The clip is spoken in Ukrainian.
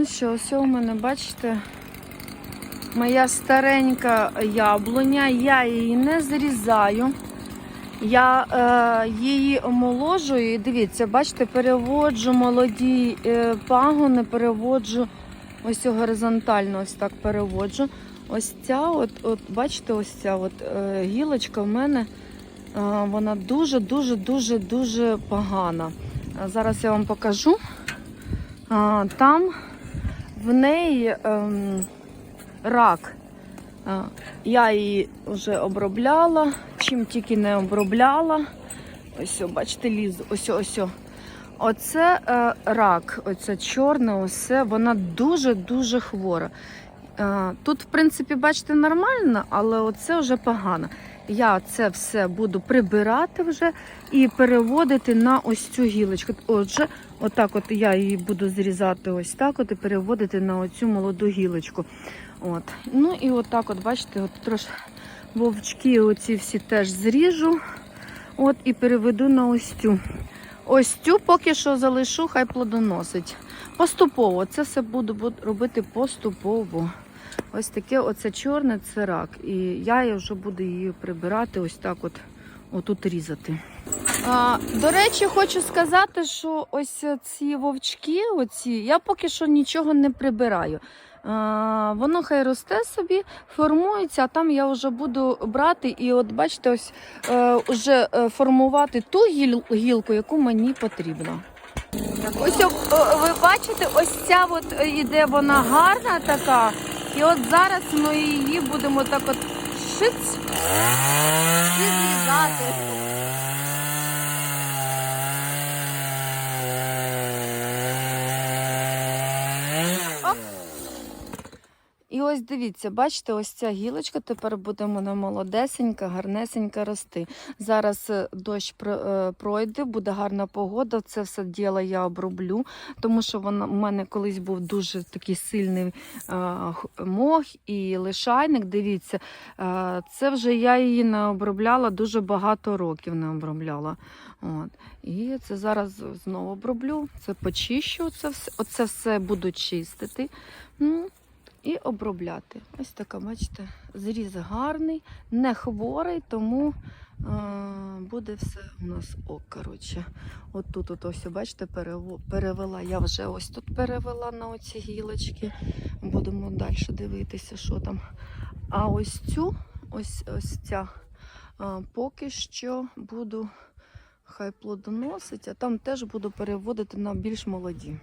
Ну що, ось у мене, бачите, моя старенька яблуня, я її не зрізаю. Я е, її омоложую і дивіться, бачите, переводжу молоді е, пагони, переводжу ось горизонтально, ось так переводжу. Ось ця, от, от бачите, ось ця от, е, гілочка в мене, е, вона дуже, дуже, погана. Е, Зараз я вам покажу. А, там в неї ем, рак. Я її вже обробляла, чим тільки не обробляла. Ось, бачите, лізу. Ось, ось. Оце е, рак, оце чорне, оце, вона дуже-дуже хвора. Е, тут, в принципі, бачите, нормально, але оце вже погано. Я це все буду прибирати вже і переводити на ось цю гілочку. Отже, отак от я її буду зрізати ось так от і переводити на оцю молоду гілочку. От. Ну і отак, от, бачите, от трошки вовчки оці всі теж зріжу. От і переведу на ось цю. Ось цю поки що залишу, хай плодоносить. Поступово. Це все буду робити поступово. Ось таке оце чорне це рак. І я вже буду її прибирати, ось так от отут різати. А, до речі, хочу сказати, що ось ці вовчки, оці, я поки що нічого не прибираю. А, воно хай росте собі, формується, а там я вже буду брати і от бачите, ось е, вже е, формувати ту гіл, гілку, яку мені потрібно. Так, ось ви бачите, ось ця от е, іде вона гарна така. І от зараз ми її будемо так от шиць і зрізати. Оп. І ось дивіться, бачите, ось ця гілочка тепер буде вона молодесенька, гарнесенька рости. Зараз е, дощ е, пройде, буде гарна погода. Це все діло я оброблю, тому що вона у мене колись був дуже такий сильний мох і лишайник. Дивіться, це вже я її не обробляла дуже багато років не обробляла. От. І це зараз знову оброблю. Це почищу. Це все, оце все буду чистити. Ну, і обробляти. Ось така, бачите, зріз гарний, не хворий, тому е, буде все у нас ок. Коротше. От тут, от ось, бачите, перевела. Я вже ось тут перевела на оці гілочки. Будемо далі дивитися, що там. А ось цю, ось, ось ця, е, поки що буду. Хай плодоносить, а там теж буду переводити на більш молоді.